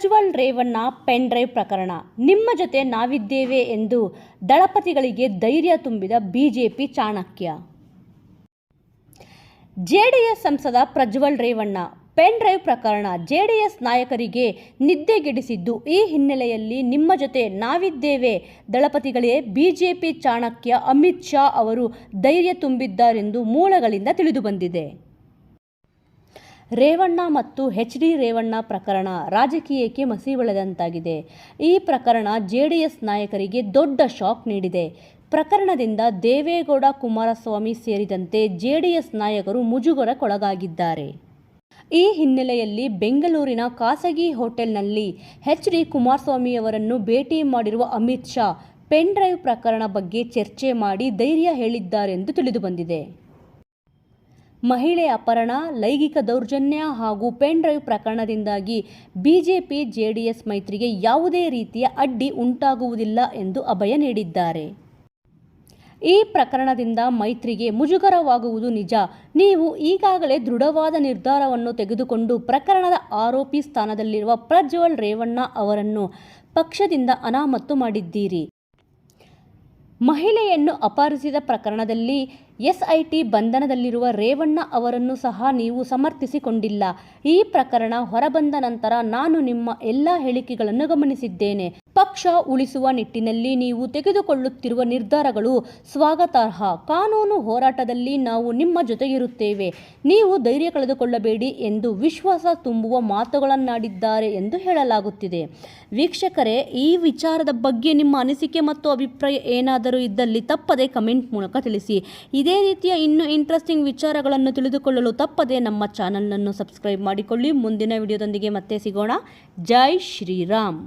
Prajwal Revanna pen drive ಪ್ರಕರಣ. ನಿಮ್ಮ ಜೊತೆ ನಾವಿದ್ದೇವೆ ಎಂದು ದಳಪತಿಗಳಿಗೆ ಧೈರ್ಯ ತುಂಬಿದ ಬಿಜೆಪಿ ಚಾಣಕ್ಯ. ಜೆಡಿಎಸ್ ಸಂಸದ ಪ್ರಜ್ವಲ್ ರೇವಣ್ಣ, ಪೆನ್ ಡ್ರೈವ್ ಪ್ರಕರಣ ಜೆಡಿಎಸ್ ನಾಯಕರಿಗೆ ನಿದ್ದೆಗೆಡಿಸಿದ್ದು ಈ ಹಿನ್ನೆಲೆಯಲ್ಲಿ ನಿಮ್ಮ ಜೊತೆ ನಾವಿದ್ದೇವೆ. ದಳಪತಿಗಳೇ, ಬಿಜೆಪಿ ಚಾಣಕ್ಯ ಅಮಿತ್ ಶಾ ಅವರು ಧೈರ್ಯ ತುಂಬಿದ್ದಾರೆಂದು ಮೂಲಗಳಿಂದ ತಿಳಿದುಬಂದಿದೆ. ರೇವಣ್ಣ ಮತ್ತು ಎಚ್ ಡಿ ರೇವಣ್ಣ ಪ್ರಕರಣ ರಾಜಕೀಯಕ್ಕೆ ಮಸಿ ಬೆಳೆದಂತಾಗಿದೆ. ಈ ಪ್ರಕರಣ ಜೆಡಿಎಸ್ ನಾಯಕರಿಗೆ ದೊಡ್ಡ ಶಾಕ್ ನೀಡಿದೆ. ಪ್ರಕರಣದಿಂದ ದೇವೇಗೌಡ ಕುಮಾರಸ್ವಾಮಿ ಸೇರಿದಂತೆ ಜೆಡಿಎಸ್ ನಾಯಕರು ಮುಜುಗರಕ್ಕೊಳಗಾಗಿದ್ದಾರೆ. ಈ ಹಿನ್ನೆಲೆಯಲ್ಲಿ ಬೆಂಗಳೂರಿನ ಖಾಸಗಿ ಹೋಟೆಲ್ನಲ್ಲಿ ಎಚ್ ಡಿ ಕುಮಾರಸ್ವಾಮಿಯವರನ್ನು ಭೇಟಿ ಮಾಡಿರುವ ಅಮಿತ್ ಶಾ, ಪೆನ್ ಡ್ರೈವ್ ಪ್ರಕರಣ ಬಗ್ಗೆ ಚರ್ಚೆ ಮಾಡಿ ಧೈರ್ಯ ಹೇಳಿದ್ದಾರೆಂದು ತಿಳಿದುಬಂದಿದೆ. ಮಹಿಳೆ ಅಪಹರಣ, ಲೈಂಗಿಕ ದೌರ್ಜನ್ಯ ಹಾಗೂ ಪೆನ್ ಡ್ರೈವ್ ಪ್ರಕರಣದಿಂದಾಗಿ ಬಿಜೆಪಿ, ಜೆಡಿಎಸ್ ಮೈತ್ರಿಗೆ ಯಾವುದೇ ರೀತಿಯ ಅಡ್ಡಿ ಉಂಟಾಗುವುದಿಲ್ಲ ಎಂದು ಅಭಯ ನೀಡಿದ್ದಾರೆ. ಈ ಪ್ರಕರಣದಿಂದ ಮೈತ್ರಿಗೆ ಮುಜುಗರವಾಗುವುದು ನಿಜ. ನೀವು ಈಗಾಗಲೇ ದೃಢವಾದ ನಿರ್ಧಾರವನ್ನು ತೆಗೆದುಕೊಂಡು ಪ್ರಕರಣದ ಆರೋಪಿ ಸ್ಥಾನದಲ್ಲಿರುವ ಪ್ರಜ್ವಲ್ ರೇವಣ್ಣ ಅವರನ್ನು ಪಕ್ಷದಿಂದ ಅನಾಮತ್ತು ಮಾಡಿದ್ದೀರಿ. ಮಹಿಳೆಯನ್ನು ಅಪಹರಿಸಿದ ಪ್ರಕರಣದಲ್ಲಿ ಎಸ್ಐಟಿ ಬಂಧನದಲ್ಲಿರುವ ರೇವಣ್ಣ ಅವರನ್ನು ಸಹ ನೀವು ಸಮರ್ಥಿಸಿಕೊಂಡಿಲ್ಲ. ಈ ಪ್ರಕರಣ ಹೊರಬಂದ ನಂತರ ನಾನು ನಿಮ್ಮ ಎಲ್ಲ ಹೇಳಿಕೆಗಳನ್ನು ಗಮನಿಸಿದ್ದೇನೆ. ಪಕ್ಷ ಉಳಿಸುವ ನಿಟ್ಟಿನಲ್ಲಿ ನೀವು ತೆಗೆದುಕೊಳ್ಳುತ್ತಿರುವ ನಿರ್ಧಾರಗಳು ಸ್ವಾಗತಾರ್ಹ. ಕಾನೂನು ಹೋರಾಟದಲ್ಲಿ ನಾವು ನಿಮ್ಮ ಜೊತೆಗಿರುತ್ತೇವೆ. ನೀವು ಧೈರ್ಯ ಕಳೆದುಕೊಳ್ಳಬೇಡಿ ಎಂದು ವಿಶ್ವಾಸ ತುಂಬುವ ಮಾತುಗಳನ್ನಾಡಿದ್ದಾರೆ ಎಂದು ಹೇಳಲಾಗುತ್ತಿದೆ. ವೀಕ್ಷಕರೇ, ಈ ವಿಚಾರದ ಬಗ್ಗೆ ನಿಮ್ಮ ಅನಿಸಿಕೆ ಮತ್ತು ಅಭಿಪ್ರಾಯ ಏನಾದರೂ ಇದ್ದಲ್ಲಿ ತಪ್ಪದೆ ಕಮೆಂಟ್ ಮೂಲಕ ತಿಳಿಸಿ. ಇದೇ ರೀತಿಯ ಇನ್ನೂ ಇಂಟ್ರೆಸ್ಟಿಂಗ್ ವಿಚಾರಗಳನ್ನು ತಿಳಿದುಕೊಳ್ಳಲು ತಪ್ಪದೆ ನಮ್ಮ ಚಾನಲನ್ನು ಸಬ್ಸ್ಕ್ರೈಬ್ ಮಾಡಿಕೊಳ್ಳಿ. ಮುಂದಿನ ವಿಡಿಯೋದೊಂದಿಗೆ ಮತ್ತೆ ಸಿಗೋಣ. ಜೈ ಶ್ರೀರಾಮ್.